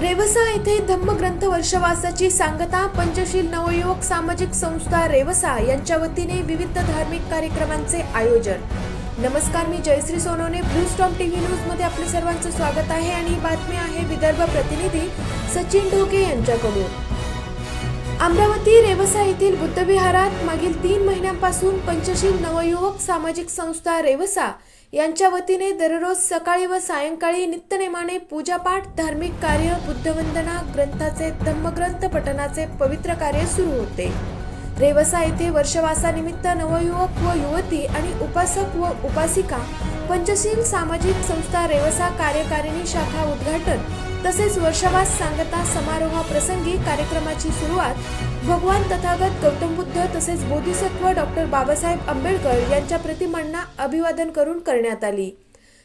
रेवसा येथे धम्मग्रंथ वर्षवासाची सांगता पंचशील नवयुवक सामाजिक संस्था रेवसा यांच्या वतीने विविध धार्मिक कार्यक्रमांचे आयोजन. नमस्कार मी Jayashree Sonawane blue storm TV न्यूजमध्ये आपले सर्वांचं स्वागत आहे आणि ही बातमी आहे विदर्भ प्रतिनिधी सचिन ढोके यांच्याकडून. अमरावती रेवसा येथील बुद्धविहारात मागील तीन महिन्यांपासून पंचशील नवयुवक सामाजिक संस्था रेवसा यांच्या वतीने दररोज सकाळी व सायंकाळी नित्यनेमाने पूजापाठ धार्मिक कार्य बुद्धवंदना ग्रंथाचे धम्मग्रंथ पठणाचे पवित्र कार्य सुरू होते. रेवसा येथे वर्षवासानिमित्त नवयुवक व युवती आणि उपासक व उपासिका पंचशील सामाजिक संस्था रेवसा कार्यकारिणी शाखा उद्घाटन तसेच वर्षवास सांगता समारोहाप्रसंगी कार्यक्रमाची सुरुवात भगवान तथागत गौतम बुद्ध तसेच बोधिसत्व डॉक्टर बाबासाहेब आंबेडकर यांच्या प्रतिमांना अभिवादन करून करण्यात आली.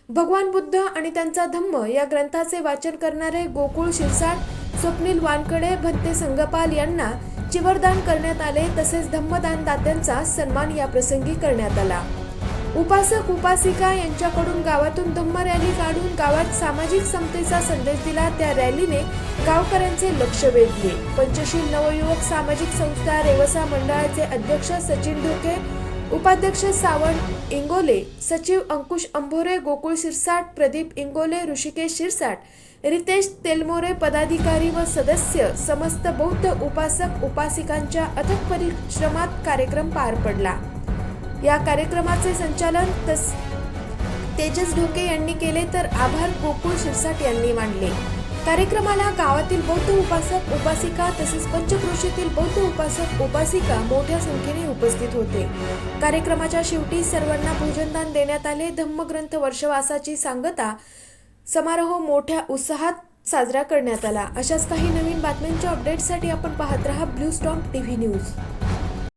भगवान बुद्ध आणि त्यांचा धम्म या ग्रंथाचे वाचन करणारे गोकुळ शिरसाट स्वप्नील वानकडे भंते संगपाल यांना चिवरदान करण्यात आले तसेच धम्मदान दात्यांचा सन्मान या प्रसंगी करण्यात आला. उपासक उपासिका यांच्याकडून गावातून धम्म रॅली काढून गावात सामाजिक समतेचा संदेश दिला त्या रॅलीने गावकऱ्यांचे लक्ष वेधले. पंचशील नवयुवक सामाजिक संस्था रेवसा मंडळाचे अध्यक्ष सचिन ढोके उपाध्यक्ष सावंत इंगोले सचिव अंकुश अंभोरे गोकुळ शिरसाट प्रदीप इंगोले ऋषिकेश शिरसाट रितेश तेलमोरे पदाधिकारी व सदस्य समस्त बौद्ध उपासक उपासिकांच्या अथक परिश्रमात कार्यक्रम पार पडला. या कार्यक्रमाचे संचालन तस तेजस ढोके यांनी केले तर आभार गोकुळ शिरसाट यांनी मांडले कार्यक्रमाला गावातील बौद्ध उपासक उपासिका तसेच पंचक्रोशीतील बौद्ध उपासक उपासिका मोठ्या संख्येने उपस्थित होते. कार्यक्रमाच्या शेवटी सर्वांना भोजनदान देण्यात आले. धम्मग्रंथ वर्षवासाची सांगता समारोह मोठ्या उत्साहात साजरा करण्यात आला. अशाच काही नवीन बातम्यांच्या अपडेटसाठी आपण पाहत रहा ब्लू स्टॉम टीव्ही न्यूज.